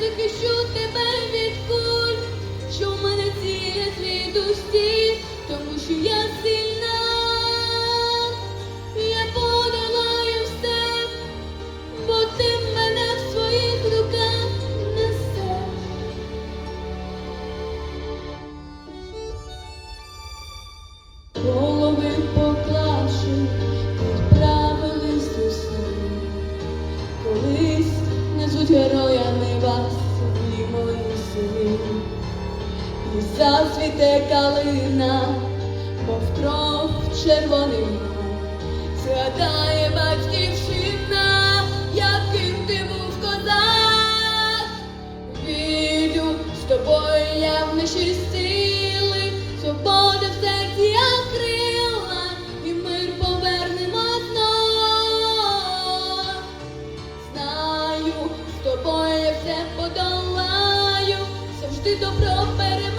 захищу тебе від куль, що в мене від душі, тому що я сильна, я подолаю все, бо ти мене в своїх руках несеш. Голови поклавши, відправились у сни. Колись назвуть героями вас, сини мої сини, і зацвіте калина, мов кров червоний, згадає батьківщина, яким ти був козак. Вірю, з тобою я в наші сили, свобода в серці открила, і мир повернемо знов. Знаю, з тобою добро переможе.